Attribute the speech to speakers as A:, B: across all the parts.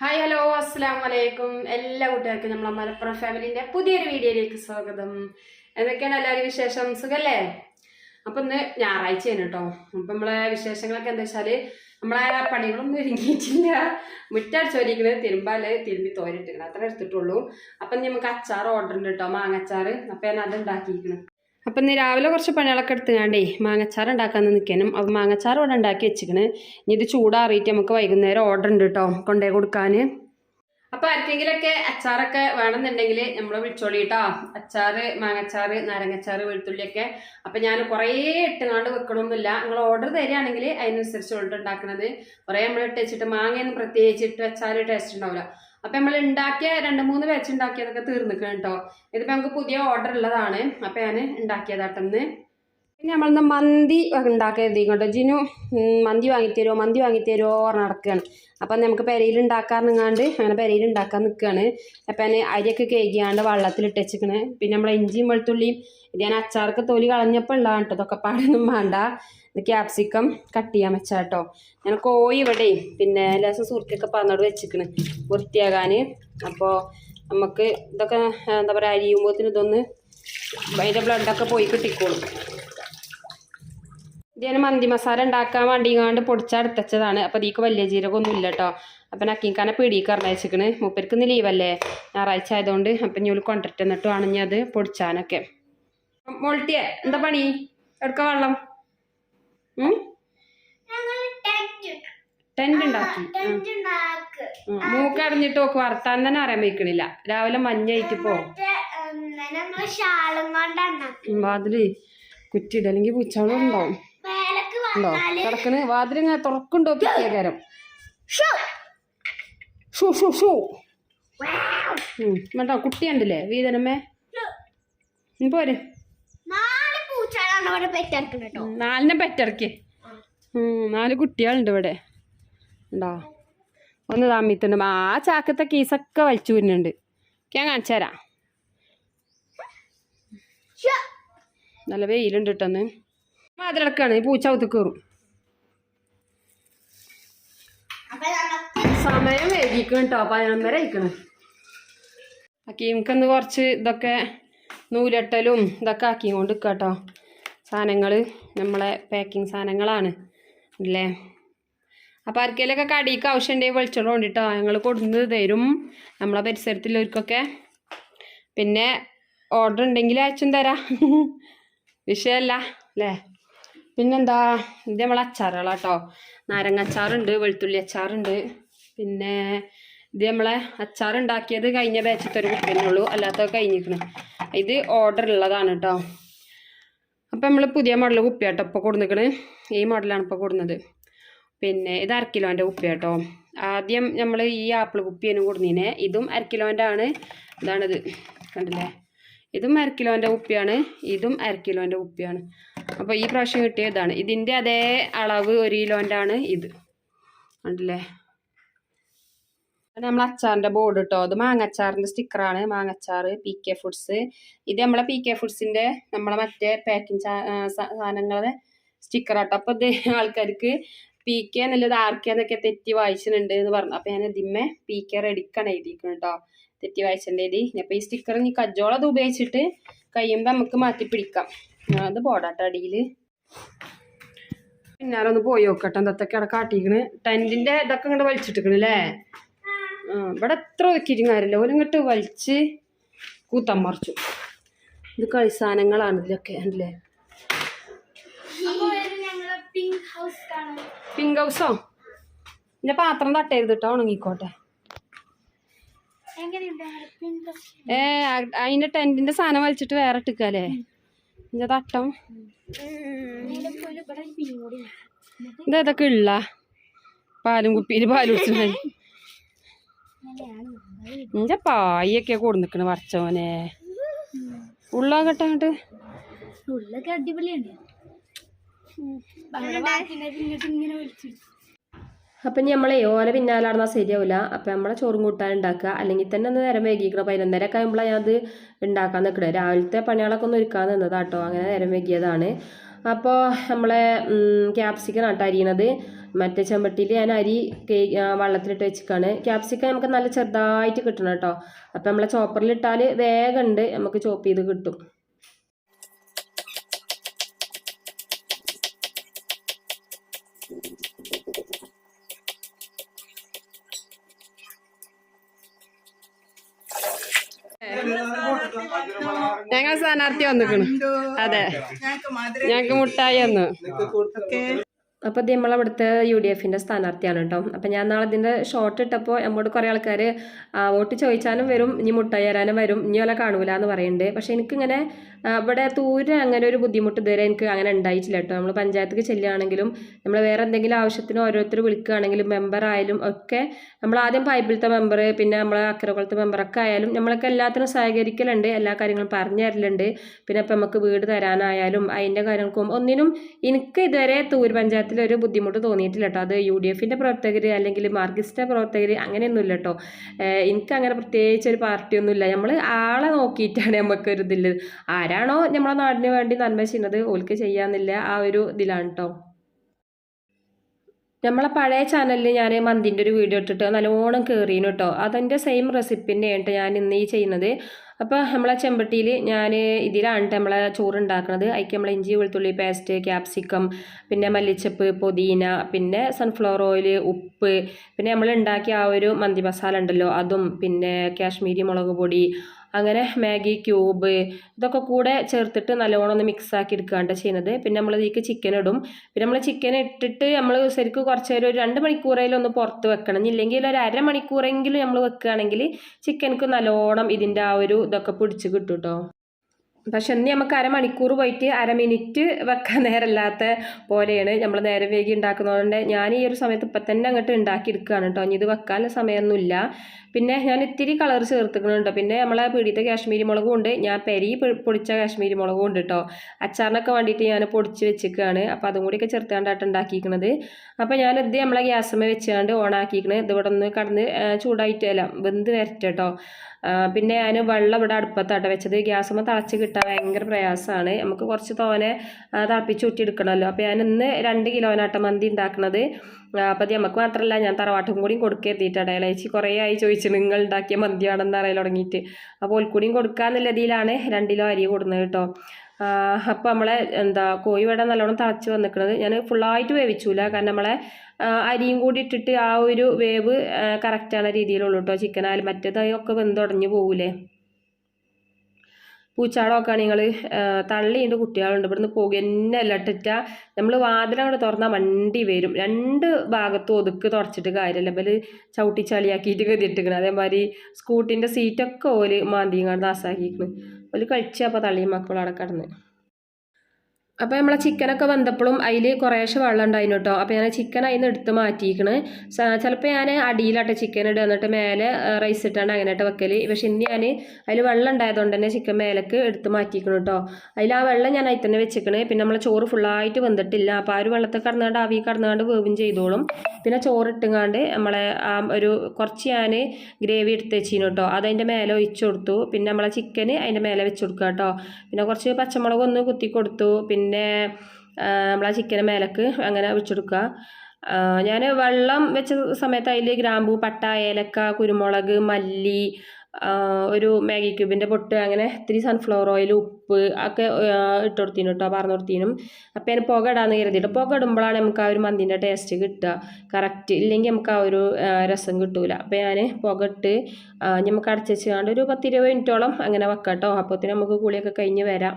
A: Hi hello അസ്സാം വലൈക്കും എല്ലാ കൂട്ടുകാർക്കും നമ്മളെ മലപ്പുറം ഫാമിലിന്റെ പുതിയൊരു വീഡിയോയിലേക്ക് സ്വാഗതം. എന്തൊക്കെയാണ് എല്ലാവരും വിശേഷം? സുഖല്ലേ? അപ്പൊ ഇന്ന് ഞായറാഴ്ചയാണ് കേട്ടോ. അപ്പൊ നമ്മളെ വിശേഷങ്ങളൊക്കെ എന്താ വെച്ചാൽ നമ്മളെ പണികളൊന്നും ഒരുങ്ങിയിട്ടില്ല. മുറ്റടിച്ചൊരിക്കണത് തിരുമ്പാൽ തിരുമ്പി തോരിട്ടിക്കണം അത്ര എടുത്തിട്ടുള്ളൂ. അപ്പൊ നമുക്ക് അച്ചാർ ഓർഡർ ഉണ്ട് കേട്ടോ മാങ്ങച്ചാറ് അപ്പൊ ഞാൻ അത് ഉണ്ടാക്കിയിരിക്കണം. അപ്പം ഇന്ന് രാവിലെ കുറച്ച് പണികളൊക്കെ എടുത്തുകാണ്ടേ മാങ്ങച്ചാർ ഉണ്ടാക്കാൻ നിൽക്കാനും അപ്പം മാങ്ങച്ചാർ ഇവിടെ ഉണ്ടാക്കി വെച്ചിക്കണ് ഇനി ഇത് ചൂടാറിയിട്ട് നമുക്ക് വൈകുന്നേരം ഓർഡർ ഉണ്ട് കേട്ടോ കൊണ്ടേ കൊടുക്കാൻ. അപ്പം ആർക്കെങ്കിലൊക്കെ അച്ചാറൊക്കെ വേണമെന്നുണ്ടെങ്കിൽ നമ്മൾ വിളിച്ചോളി കേട്ടോ അച്ചാർ മാങ്ങച്ചാർ നാരങ്ങച്ചാർ വെളുത്തുള്ളിയൊക്കെ. അപ്പം ഞാൻ കുറേ ഇട്ടുകാണ്ട് വെക്കണമെന്നില്ല നിങ്ങൾ ഓർഡർ തരികയാണെങ്കിൽ അതിനനുസരിച്ച് ഓർഡർ ഉണ്ടാക്കുന്നത് കുറേ നമ്മൾ ഇട്ട് വെച്ചിട്ട് മാങ്ങയൊന്നും പ്രത്യേകിച്ച് ഇട്ട് അച്ചാർ ടേസ്റ്റ് ഉണ്ടാവില്ല. അപ്പം നമ്മൾ ഉണ്ടാക്കിയ രണ്ട് മൂന്ന് ബാച്ച് ഉണ്ടാക്കിയതൊക്കെ തീർന്നിക്കണം കേട്ടോ ഇതിപ്പോൾ നമുക്ക് പുതിയ ഓർഡർ ഉള്ളതാണ് അപ്പം ഞാൻ ഉണ്ടാക്കിയതാട്ടെന്ന് പിന്നെ നമ്മളിന്ന് മന്തി ഉണ്ടാക്കിയത് കേട്ടോ ജിനു മന്തി വാങ്ങിത്തരുമോ മന്തി വാങ്ങിത്തരുമോ പറഞ്ഞ് നടക്കുകയാണ് അപ്പം നമുക്ക് പെരയിൽ ഉണ്ടാക്കാറുങ്ങാണ്ട് അങ്ങനെ പെരയിൽ ഉണ്ടാക്കാൻ നിൽക്കുകയാണ് അപ്പം ഞാൻ അരിയൊക്കെ കേകിയാണ്ട് വെള്ളത്തിലിട്ട് പിന്നെ നമ്മൾ ഇഞ്ചിയും വെളുത്തുള്ളിയും ഇത് ഞാൻ അച്ചാർക്ക് തൊലി കളഞ്ഞപ്പോൾ ഉള്ളതാണ് കേട്ടോ ഇതൊക്കെ പാടൊന്നും വേണ്ട. ഇത് ക്യാപ്സിക്കം കട്ട് ചെയ്യാൻ വെച്ചാൽ കേട്ടോ ഞാൻ കോഴി ഇവിടെ പിന്നെ ലേശം സുഹൃത്തൊക്കെ പറഞ്ഞോട് വെച്ചിക്കണ്. വൃത്തിയാകാൻ അപ്പോൾ നമുക്ക് ഇതൊക്കെ എന്താ പറയുക അരിയുമ്പോഴത്തിന് ഇതൊന്ന് അതിന്റെ ബ്ലഡൊക്കെ പോയി കിട്ടിക്കോളും. ഞാൻ മന്തി മസാല ഉണ്ടാക്കാൻ വേണ്ടി ഇങ്ങാണ്ട് പൊടിച്ചടുത്തച്ചതാണ് അപ്പോൾ ഇതിക്ക് വലിയ ജീരകമൊന്നും ഇല്ല കേട്ടോ അപ്പം നക്കിക്കാനെ പിടിക്ക് അറിഞ്ഞയച്ചിക്കണ് മൂപ്പർക്ക് ഇന്ന് ലീവല്ലേ ഞായറാഴ്ച ആയതുകൊണ്ട് അപ്പം ഞൂൽ കൊണ്ടിട്ട് എന്നിട്ട് വേണം ഞാൻ അത് പൊടിച്ചാനൊക്കെ. മോൾട്ടിയെ എന്താ പണി? എടുക്ക വെള്ളം? ടെന്റ് ഉണ്ടാക്കി. മൂക്കടഞ്ഞിട്ട് നോക്ക് വർത്താൻ തന്നെ അറിയാൻ വയ്ക്കണില്ല. രാവിലെ മഞ്ഞായിട്ട് പോ. വാതിൽ കുറ്റിയിട അല്ലെങ്കിൽ പൂച്ചകളും ഉണ്ടാവും. ഉണ്ടോ? കിടക്കണ് വാതിലിങ്ങനെ തുറക്കുണ്ടോ കേരം
B: ഷോ!
A: ഷൂ ഷൂ. വേണ്ട കുട്ടിയുണ്ടല്ലേ വീതനമ്മേ പോരെ. നാലിനെ പെറ്റിറക്കി നാല് കുട്ടികളുണ്ട് ഇവിടെ. ഉണ്ടോ? ഒന്ന് താമിത്തുണ്ട് ആ ചാക്കത്തെ കീസൊക്കെ വലിച്ചു വരുന്നുണ്ട്. ഞാൻ കാണിച്ചു തരാം! നല്ല വെയിലുണ്ട് കേട്ടോന്ന് അതിലടക്കാണ് ഈ പൂച്ച ഔത്ത് കയറും സമയം വൈകിക്കണം കേട്ടോ പതിനൊന്നര ആയിക്കണ്. അക്കീമിക്കൊന്ന് കുറച്ച് ഇതൊക്കെ നൂലട്ടലും ഇതൊക്കെ ആക്കിയും കൊണ്ട് കേട്ടോ സാധനങ്ങൾ നമ്മളെ പാക്കിങ് സാധനങ്ങളാണ്. അല്ലേ? അപ്പോൾ ആർക്കെങ്കിലൊക്കെ കടിക്ക് ആവശ്യമുണ്ടെങ്കിൽ വിളിച്ചോണ്ട് കൊണ്ടിട്ടോ. ഞങ്ങൾ കൊടുന്ന് തരും. നമ്മളെ പരിസരത്തുള്ളവർക്കൊക്കെ പിന്നെ ഓർഡർ ഉണ്ടെങ്കിൽ അയച്ചും തരാം. വിഷയമല്ല അല്ലേ? പിന്നെന്താ? ഇത് നമ്മളെ അച്ചാറുകളാട്ടോ. നാരങ്ങ അച്ചാറുണ്ട് വെളുത്തുള്ളി അച്ചാറുണ്ട്. പിന്നെ ഇത് നമ്മളെ അച്ചാർ ഉണ്ടാക്കിയത് കഴിഞ്ഞ ബാച്ചത്തെ ഒരു ഉള്ളൂ. കഴിഞ്ഞിരിക്കണം കഴിഞ്ഞിരിക്കണ്. ഇത് ഓർഡർ ഉള്ളതാണ് കേട്ടോ അപ്പം നമ്മൾ പുതിയ മോഡൽ കുപ്പിയാട്ടോ ഇപ്പോൾ കൊടുന്നിക്കണ്. ഈ മോഡലാണ് ഇപ്പോൾ കൊടുന്നത്. പിന്നെ ഇത് അര കിലോന്റെ കുപ്പിയാട്ടോ. ആദ്യം നമ്മൾ ഈ ആപ്പിൾ കുപ്പിയാണ് കൊടുന്നീനെ. ഇതും അര കിലോന്റെ ആണ്. ഇതാണിത്. കണ്ടില്ലേ? ഇതും അര കിലോന്റെ കുപ്പിയാണ്. ഇതും അര കിലോന്റെ കുപ്പിയാണ്. അപ്പോൾ ഈ പ്രാവശ്യം കിട്ടിയ ഇതാണ് ഇതിന്റെ അതേ അളവ് ഒരു കിലോന്റെ ആണ് ഇത് ഉണ്ടല്ലേ നമ്മൾ അച്ചാറിന്റെ ബോർഡ് കേട്ടോ അത് മാങ്ങച്ചാറിന്റെ സ്റ്റിക്കറാണ് മാങ്ങച്ചാർ പി കെ ഫുഡ്സ് ഇത് നമ്മളെ പി കെ ഫുഡ്സിന്റെ നമ്മളെ മറ്റേ പാക്കിങ് സാധനങ്ങളെ സ്റ്റിക്കറാട്ടോ അപ്പോൾ ഇത് ആൾക്കാർക്ക് പി കെ എന്നുള്ളത് ആർ എന്നൊക്കെ തെറ്റി വായിച്ചിട്ടുണ്ട് എന്ന് പറഞ്ഞു. അപ്പോൾ ഞാൻ ഇതിമ്മേ പി കെ റെഡിക്കാണ് എഴുതിയിരിക്കുന്നത് കേട്ടോ തെറ്റി വായിച്ചിട്ടുണ്ട് എഴുതി. അപ്പോൾ ഈ സ്റ്റിക്കർ ഇനി കജോളത് ഉപയോഗിച്ചിട്ട് കഴിയുമ്പോൾ നമുക്ക് മാറ്റി പിടിക്കാം. അത് പോടാട്ടോ അടിയിൽ പിന്നാലെ ഒന്ന് പോയി നോക്കട്ടെ എന്തൊക്കെ അവിടെ കാട്ടിക്കണ്. ടെന്റിന്റെ ഇതൊക്കെ ഇങ്ങോട്ട് വലിച്ചിട്ടിക്കണല്ലേ ആ ഇവിടെ എത്ര ഒതുക്കിയിട്ടും കാര്യമില്ല. ഓലിങ്ങോട്ട് വലിച്ച് കൂത്തം മറിച്ചു. ഇത് കളി സാധനങ്ങളാണ് ഇതിലൊക്കെ അല്ലേ
B: പിങ്ക് ഹൗസ്
A: എന്റെ പാത്രം തട്ടരുത് കേട്ടോ ഉണങ്ങിക്കോട്ടെ. ഏ അതിന്റെ ടെന്റിന്റെ സാധനം വലിച്ചിട്ട് വേറെ ഇട്ടിക്കല്ലേ എന്റെ തട്ടം. ഇത് ഇതൊക്കെ ഉള്ള പാലും കുപ്പിയിൽ പാൽ കുടിച്ചു എന്റെ പായൊക്കെ കൊടുന്നിക്കണ് വറച്ചോനെ ഉള്ളാകട്ടെ അങ്ങോട്ട്
B: ഉള്ളൊക്കെ അടിപൊളിയാണ്. ഇങ്ങനെ വിളിച്ചു
A: അപ്പം നമ്മളെ ഓല പിന്നാലെ നടന്നാൽ ശരിയാവില്ല അപ്പം നമ്മളെ ചോറും കൂട്ടാൻ ഉണ്ടാക്കുക. അല്ലെങ്കിൽ തന്നെ ഒന്ന് നേരം വൈകിക്കണം? പതിനൊന്നരക്കെ ഒക്കെ ഞാൻ അത് ഉണ്ടാക്കാൻ നിൽക്കണേ രാവിലത്തെ പണികളൊക്കെ ഒന്ന് ഒരുക്കാൻ നിന്നതാട്ടോ. അങ്ങനെ നേരം വൈകിയതാണ്. അപ്പോൾ നമ്മളെ ക്യാപ്സിക്കൻ ആട്ടോ അരിയണത്.
C: മറ്റേ ചെമ്പട്ടിയിൽ ഞാൻ അരി വെള്ളത്തിലിട്ട് വെച്ചിക്കാണ്. ക്യാപ്സിക്ക നമുക്ക് നല്ല ചെറുതായിട്ട് കിട്ടണം കേട്ടോ അപ്പം നമ്മളെ ചോപ്പറിലിട്ടാൽ വേഗം ഉണ്ട് നമുക്ക് ചോപ്പ് ചെയ്ത് കിട്ടും. ഞങ്ങൾ സ്ഥാനാർത്ഥി വന്നിക്കണ്. അതെ. ഞങ്ങൾക്ക് മുട്ടായി വന്നു. അപ്പോൾ ഇത് നമ്മളവിടുത്തെ യു ഡി എഫിന്റെ സ്ഥാനാർത്ഥിയാണ് കേട്ടോ അപ്പോൾ ഞാൻ നാളെ ഇതിന്റെ ഷോർട്ട് ഇട്ടപ്പോൾ നമ്മോട് കുറേ ആൾക്കാർ വോട്ട് ചോദിച്ചാലും വരും ഇനി മുട്ടായി തരാനും വരും ഇനി വല്ല കാണൂല എന്ന് പറയുന്നുണ്ട് പക്ഷേ എനിക്കിങ്ങനെ ഇവിടെ തൂര് അങ്ങനെ ഒരു ബുദ്ധിമുട്ട് ഇതുവരെ എനിക്ക് അങ്ങനെ ഉണ്ടായിട്ടില്ല കേട്ടോ നമ്മൾ പഞ്ചായത്തേക്ക് ചെല്ലുകയാണെങ്കിലും നമ്മൾ വേറെ എന്തെങ്കിലും ആവശ്യത്തിന് ഓരോരുത്തർ വിളിക്കുകയാണെങ്കിലും മെമ്പർ ആയാലും ഒക്കെ നമ്മൾ ആദ്യം പൈപ്പിലത്തെ മെമ്പർ പിന്നെ നമ്മളെ അക്കരകുളത്തെ മെമ്പറൊക്കെ ആയാലും നമ്മളൊക്കെ എല്ലാത്തിനും സഹകരിക്കലുണ്ട് എല്ലാ കാര്യങ്ങളും പറഞ്ഞു തരലുണ്ട്. പിന്നെ ഇപ്പം നമുക്ക് വീട് തരാനായാലും അതിന്റെ കാര്യങ്ങൾക്കും ഒന്നിനും എനിക്ക് ഇതുവരെ തൂര് പഞ്ചായത്തിൽ ഒരു ബുദ്ധിമുട്ട് തോന്നിയിട്ടില്ല കേട്ടോ അത് യു ഡി എഫിന്റെ പ്രവർത്തകർ അല്ലെങ്കിൽ മാർക്സിസ്റ്റ് പ്രവർത്തകർ അങ്ങനെയൊന്നുമില്ല കേട്ടോ എനിക്ക് അങ്ങനെ പ്രത്യേകിച്ച് ഒരു പാർട്ടിയൊന്നുമില്ല. നമ്മൾ ആളെ നോക്കിയിട്ടാണ് നമുക്കൊരു ഇതിൽ ആരാണോ നമ്മളെ നാടിന് വേണ്ടി നന്മ ചെയ്യുന്നത് ഓൽക്ക് ചെയ്യാമെന്നില്ല ആ ഒരു ഇതിലാണ് കേട്ടോ നമ്മളെ പഴയ ചാനലിൽ ഞാൻ മന്തിന്റെ ഒരു വീഡിയോ ഇട്ടിട്ട് നല്ലോണം കയറീനു കേട്ടോ അതിന്റെ സെയിം റെസിപ്പിന്റെ ആയിട്ട് ഞാൻ ഇന്ന് ഈ ചെയ്യുന്നത്. അപ്പോൾ നമ്മളെ ചെമ്പട്ടിയിൽ ഞാൻ ഇതിലാണ് നമ്മളെ ചോറ് ഉണ്ടാക്കുന്നത് അതിക്ക് നമ്മളെ ഇഞ്ചി വെളുത്തുള്ളി പേസ്റ്റ് ക്യാപ്സിക്കം പിന്നെ മല്ലിച്ചപ്പ് പുതിന പിന്നെ സൺഫ്ലവർ ഓയിൽ ഉപ്പ് പിന്നെ നമ്മൾ ഉണ്ടാക്കിയ ആ ഒരു മന്തി മസാല ഉണ്ടല്ലോ അതും പിന്നെ കാശ്മീരി മുളക് പൊടി അങ്ങനെ മാഗി ക്യൂബ് ഇതൊക്കെ കൂടെ ചേർത്തിട്ട് നല്ലോണം ഒന്ന് മിക്സ് ആക്കി എടുക്കുകയാണ് ചെയ്യുന്നത്. പിന്നെ നമ്മൾ ഇതിലേക്ക് ചിക്കൻ ഇടും. പിന്നെ നമ്മൾ ചിക്കൻ ഇട്ടിട്ട് നമ്മൾ ശരിക്കും കുറച്ച് നേരം ഒരു രണ്ട് മണിക്കൂറേലും ഒന്ന് പുറത്ത് വെക്കണം. ഇല്ലെങ്കിൽ ഒരു അരമണിക്കൂറെങ്കിലും നമ്മൾ വെക്കുകയാണെങ്കിൽ ചിക്കനക്ക് നല്ലോണം ഇതിന്റെ ആ ഒരു ഇതൊക്കെ പിടിച്ച് കിട്ടും കേട്ടോ പക്ഷെ ഇന്ന് നമുക്ക് അരമണിക്കൂർ പോയിട്ട് അര മിനിറ്റ് വെക്കാൻ നേരമില്ലാത്ത പോലെയാണ് നമ്മൾ നേരം വേഗി ഉണ്ടാക്കുന്നതുകൊണ്ട് ഞാൻ ഈ ഒരു സമയത്ത് ഇപ്പം തന്നെ അങ്ങോട്ട് ഉണ്ടാക്കിയെടുക്കുകയാണ് കേട്ടോ. ഇനി ഇത് വെക്കാനുള്ള സമയമൊന്നുമില്ല. പിന്നെ ഞാൻ ഇത്തിരി കളർ ചേർത്തിക്കുന്നുണ്ട്. പിന്നെ നമ്മളെ പീടിയത്തെ കാശ്മീരി മുളകും ഉണ്ട്. ഞാൻ പെരി പൊടിച്ച കാശ്മീരി മുളകും ഉണ്ട് കേട്ടോ. അച്ചാറിനൊക്കെ വേണ്ടിയിട്ട് ഞാൻ പൊടിച്ച് വെച്ചിരിക്കുകയാണ്. അപ്പോൾ അതും കൂടിയൊക്കെ ചേർത്താണ്ടായിട്ട് ഉണ്ടാക്കിയിരിക്കുന്നത്. അപ്പോൾ ഇത് നമ്മളെ ഗ്യാസമ്മ വെച്ചാണ്ട് ഓണാക്കിയിരിക്കണത് ഇത് ഇവിടെ ഒന്ന് കടന്ന് ചൂടായിട്ടല്ല വെന്ത് വരട്ടെ കേട്ടോ. പിന്നെ ഞാൻ വെള്ളം ഇവിടെ അടുപ്പത്താട്ടോ വെച്ചത്. ഗ്യാസുമ്പോൾ തിളച്ച് കിട്ടാൻ ഭയങ്കര പ്രയാസമാണ്. നമുക്ക് കുറച്ച് തോനെ തിളപ്പിച്ച് ഊറ്റിയെടുക്കണമല്ലോ. അപ്പോൾ ഞാൻ ഇന്ന് രണ്ട് കിലോനാട്ട മന്തി ഉണ്ടാക്കുന്നത് അപ്പോൾ അത് നമുക്ക് മാത്രമല്ല ഞാൻ തറവാട്ടും കൂടിയും കൊടുക്കരുതിയിട്ടാണ് ഇളയച്ചി കുറേ ആയി ചോദിച്ചു നിങ്ങൾ ഉണ്ടാക്കിയ മന്തിയാണെന്ന് അറിയാൻ തുടങ്ങിയിട്ട്. അപ്പോൾ ഒൽക്കൂടിയും കൊടുക്കാമെന്നുള്ള ഇതിലാണ് രണ്ട് കിലോ അരി കൊടുക്കുന്നത് കേട്ടോ. അപ്പോൾ നമ്മളെ എന്താ കോഴി വട നല്ലോണം തിളച്ച് വന്നിക്കുന്നത് ഞാൻ ഫുള്ളായിട്ട് വേവിച്ചൂല. കാരണം നമ്മളെ അരിയും കൂടി ഇട്ടിട്ട് ആ ഒരു വേവ് കറക്റ്റാണ് രീതിയിലുള്ളൂ കേട്ടോ ചിക്കനായാലും മറ്റേത് ഒക്കെ വെന്തുടഞ്ഞ് പോകൂലേ പൂച്ചാളമൊക്കെ നിങ്ങൾ തള്ളിയിട്ട് കുട്ടികളുണ്ട്. ഇവിടുന്ന് അല്ല ഇട്ടിട്ട നമ്മൾ വാതിലങ്ങോട്ട് തുറന്നാൽ വണ്ടി വരും. രണ്ട് ഭാഗത്തും ഒതുക്ക് തുടച്ചിട്ട് കാര്യമില്ല അപ്പോൾ ചവിട്ടി ചളിയാക്കിയിട്ട് ഗതിയിട്ടിരിക്കണം. അതേമാതിരി സ്കൂട്ടിന്റെ സീറ്റൊക്കെ ഓൽ മാന്തിയും നാസാക്കിയിരിക്കണം ഓൽ കഴിച്ചപ്പോൾ തള്ളിയും മക്കളും അവിടെ കിടന്ന്. അപ്പോൾ നമ്മളെ ചിക്കനൊക്കെ വന്നപ്പോഴും അതിൽ കുറേശ്ശെ വെള്ളം ഉണ്ടായിരുന്നു കേട്ടോ അപ്പോൾ ഞാൻ ചിക്കൻ അതിൽ നിന്ന് എടുത്ത് മാറ്റിയിരിക്കണ് ചിലപ്പോൾ ഞാൻ അടിയിലാട്ടെ ചിക്കൻ ഇടുക എന്നിട്ട് മേലെ റൈസ് ഇട്ടാണ് അങ്ങനെയായിട്ട് വെക്കൽ പക്ഷെ ഇനി ഞാൻ അതിൽ വെള്ളം ഉണ്ടായതുകൊണ്ട് തന്നെ ചിക്കൻ മേലേക്ക് എടുത്ത് മാറ്റിയിരിക്കണം കേട്ടോ അതിൽ ആ വെള്ളം ഞാൻ അതിൽ തന്നെ വെച്ചിരിക്കണേ പിന്നെ നമ്മളെ ചോറ് ഫുള്ളായിട്ട് വെന്തിട്ടില്ല. അപ്പോൾ ആ ഒരു വെള്ളത്തിൽ കടന്നുകൊണ്ട് ആവി കടന്നുകൊണ്ട് വേവും ചെയ്തോളും. പിന്നെ ചോറ് ഇട്ടുങ്ങാണ്ട് നമ്മളെ ആ ഒരു കുറച്ച് ഞാൻ ഗ്രേവി എടുത്ത് വെച്ചിരുന്നു കേട്ടോ അതതിന്റെ മേലെ ഒഴിച്ചു കൊടുത്തു. പിന്നെ നമ്മളെ ചിക്കന് അതിന്റെ മേലെ വെച്ച് കൊടുക്കുക കേട്ടോ പിന്നെ കുറച്ച് പച്ചമുളക് ഒന്ന് കുത്തി കൊടുത്തു. പിന്നെ നമ്മളെ ചിക്കൻ മേലക്ക് അങ്ങനെ വെച്ചെടുക്കുക ഞാൻ വെള്ളം വെച്ച സമയത്ത് അതിൽ ഗ്രാമ്പൂ പട്ട ഏലക്ക കുരുമുളക് മല്ലി ഒരു മാഗി ക്യൂബിന്റെ പൊട്ട് അങ്ങനെ ഇത്തിരി സൺഫ്ലവർ ഓയിൽ ഉപ്പ് ഒക്കെ ഇട്ട് കൊടുത്തിനു കേട്ടോ പറഞ്ഞു കൊടുത്തിനും അപ്പോൾ അതിന് പുക ഇടാന്ന് കരുതിയിട്ട് പുക ഇടുമ്പോഴാണ് നമുക്ക് ആ ഒരു മന്തിന്റെ ടേസ്റ്റ് കിട്ടുക കറക്റ്റ് ഇല്ലെങ്കിൽ നമുക്ക് ആ ഒരു രസം കിട്ടൂല. അപ്പോൾ ഞാൻ പുക ഇട്ട് നമുക്ക് അടച്ചു വെച്ചുകൊണ്ട് ഒരു പത്തിരുപത് മിനിറ്റോളം അങ്ങനെ വെക്കാം കേട്ടോ അപ്പോഴത്തേന് നമുക്ക് കുളിയൊക്കെ കഴിഞ്ഞ് വരാം.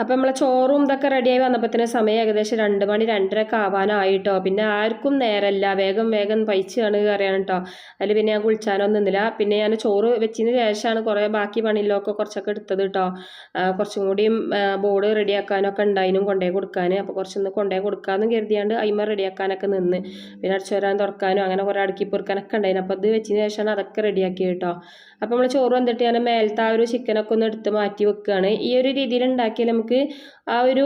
C: അപ്പം നമ്മളെ ചോറും ഇതൊക്കെ റെഡിയായി വന്നപ്പോഴത്തേന് സമയം ഏകദേശം രണ്ട് മണി രണ്ടരക്ക് ആവാനായിട്ടോ. പിന്നെ ആർക്കും നേരമല്ല വേഗം വേഗം പൈച്ചാണ് കയറിയാണ് കേട്ടോ അതിൽ പിന്നെ ഞാൻ കുളിച്ചാനൊന്നും നിന്നില്ല. പിന്നെ ഞാൻ ചോറ് വെച്ചതിന് ശേഷമാണ് കുറേ ബാക്കി പണിയിലൊക്കെ കുറച്ചൊക്കെ എടുത്തത് കേട്ടോ കുറച്ചും കൂടിയും ബോർഡ് റെഡിയാക്കാനൊക്കെ ഉണ്ടായിരുന്നു കൊണ്ടേ കൊടുക്കാൻ അപ്പോൾ കുറച്ചൊന്ന് കൊണ്ടേ കൊടുക്കാമെന്ന് കരുതിയാണ്ട് അയിമ റെഡിയാക്കാനൊക്കെ നിന്ന്. പിന്നെ അടിച്ചു വരാൻ തുറക്കാനും അങ്ങനെ കുറേ അടുക്കി പൊറുക്കാനൊക്കെ ഉണ്ടായിരുന്നു അപ്പോൾ അത് വെച്ചതിന് ശേഷമാണ് അതൊക്കെ റെഡിയാക്കി കേട്ടോ അപ്പോൾ നമ്മൾ ചോറ് വന്നിട്ട് ഞാൻ മേലത്തെ ആ ഒരു ചിക്കനൊക്കെ ഒന്ന് എടുത്ത് മാറ്റി വെക്കുകയാണ് ഈ ഒരു രീതിയിൽ ഉണ്ടാക്കിയാൽ നമുക്ക് ആ ഒരു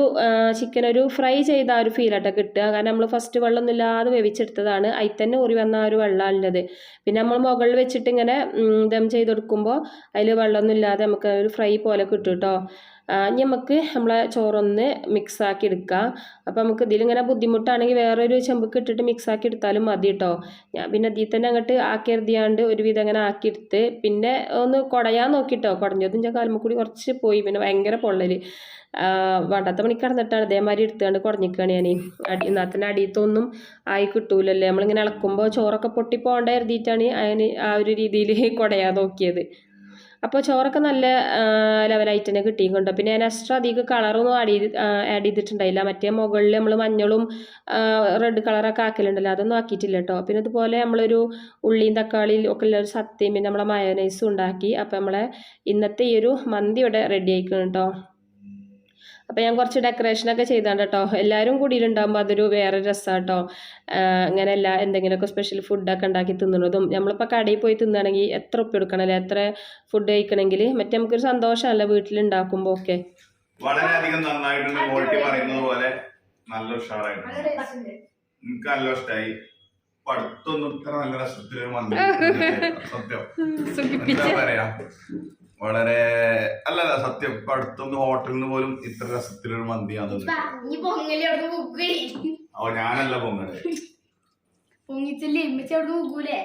C: ചിക്കൻ ഒരു ഫ്രൈ ചെയ്ത ആ ഒരു ഫീലാട്ടോ കിട്ടുക. കാരണം നമ്മൾ ഫസ്റ്റ് വെള്ളമൊന്നും ഇല്ലാതെ വേവിച്ചെടുത്തതാണ്. അതിൽ തന്നെ ഊറി വന്ന ആ ഒരു വെള്ളമാണ് ഉള്ളത്. പിന്നെ നമ്മൾ മുകളിൽ വെച്ചിട്ട് ഇങ്ങനെ ദം ചെയ്ത് കൊടുക്കുമ്പോൾ അതിൽ വെള്ളമൊന്നും ഇല്ലാതെ നമുക്ക് ഒരു ഫ്രൈ പോലെ കിട്ടും കേട്ടോ ഇനി നമുക്ക് നമ്മളെ ചോറൊന്ന് മിക്സ് ആക്കി എടുക്കാം. അപ്പോൾ നമുക്ക് ഇതിലിങ്ങനെ ബുദ്ധിമുട്ടാണെങ്കിൽ വേറൊരു ചെമ്പക്ക് ഇട്ടിട്ട് മിക്സ് ആക്കി എടുത്താലും മതി കേട്ടോ ഞാൻ പിന്നെ ഇതിൽ തന്നെ അങ്ങോട്ട് ആക്കിയെറുതിയാണ്ട് ഒരുവിധം അങ്ങനെ ആക്കിയെടുത്ത് പിന്നെ ഒന്ന് കുടയാൻ നോക്കിട്ടോ കുടഞ്ഞതും ഞാൻ കാലുമ്മ കൂടി കുറച്ച് പോയി. പിന്നെ ഭയങ്കര പൊള്ളൽ വടത്ത പണി കിടന്നിട്ടാണ് ഇതേമാതിരി എടുത്തുകൊണ്ട് കുടഞ്ഞിക്കാണ് ഞാൻ അടി നാത്തിന്റെ അടിയത്തൊന്നും ആയി കിട്ടൂലല്ലേ? നമ്മളിങ്ങനെ ഇളക്കുമ്പോൾ ചോറൊക്കെ പൊട്ടി പോകണ്ട കരുതിയിട്ടാണ് അതിന് ആ ഒരു രീതിയിൽ കുടയാൻ നോക്കിയത്. അപ്പോൾ ചോറൊക്കെ നല്ല ലെവലായിട്ട് തന്നെ കിട്ടിയിട്ടുണ്ട്. പിന്നെ ഞാൻ എക്സ്ട്രാ അധികം കളറൊന്നും ആഡ് ചെയ്ത് ആഡ് ചെയ്തിട്ടുണ്ടായില്ല. മറ്റേ മുകളിൽ നമ്മൾ മഞ്ഞളും റെഡ് കളറൊക്കെ ആക്കലുണ്ടല്ലോ അതൊന്നും ആക്കിയിട്ടില്ല കേട്ടോ പിന്നെ ഇതുപോലെ നമ്മളൊരു ഉള്ളിയും തക്കാളിയും ഒക്കെ ഉള്ള ഒരു സത്യം പിന്നെ നമ്മളെ മയോനൈസും ഉണ്ടാക്കി. അപ്പോൾ നമ്മളെ ഇന്നത്തെ ഈ ഒരു മന്തി ഇവിടെ റെഡി ആയിക്കണം കേട്ടോ അപ്പോൾ ഞാൻ കുറച്ച് ഡെക്കറേഷൻ ഒക്കെ ചെയ്താണ്ട് കേട്ടോ എല്ലാവരും കൂടിയിട്ടുണ്ടാകുമ്പോൾ അതൊരു വേറെ രസമാണ് കേട്ടോ അങ്ങനെ എല്ലാ എന്തെങ്കിലുമൊക്കെ സ്പെഷ്യൽ ഫുഡൊക്കെ ഉണ്ടാക്കി തിന്നുന്നതും നമ്മളിപ്പോൾ കടയിൽ പോയി തിന്നുകയാണെങ്കിൽ എത്ര ഉപ്പ് എടുക്കണമല്ലേ എത്ര ഫുഡ് കഴിക്കണമെങ്കിൽ മറ്റേ നമുക്കൊരു സന്തോഷമല്ല വീട്ടിലുണ്ടാക്കുമ്പോൾ ഒക്കെ.
D: വളരെയധികം നന്നായിട്ടുണ്ട്. ക്വാളിറ്റി പറയുന്നത് പോലെ നല്ല ഉഷാറായിട്ടുണ്ട്. എനിക്ക് നല്ല ഇഷ്ടമായി ഇപ്പൊ ഇത്ര നല്ല കിട്ടുന്നില്ല. സത്യം. എന്താ പറയാ? വളരെ അല്ലല്ല സത്യം. ഇപ്പൊ അടുത്തൊന്നും ഹോട്ടലിൽ നിന്ന് പോലും ഇത്ര രസത്തിലൊരു മന്തിയാന്ന് ഓ ഞാനല്ല പൊങ്ങൽ.
B: പൊങ്ങിച്ചല്ലേ? ഇമ്മിച്ച് അവിടെ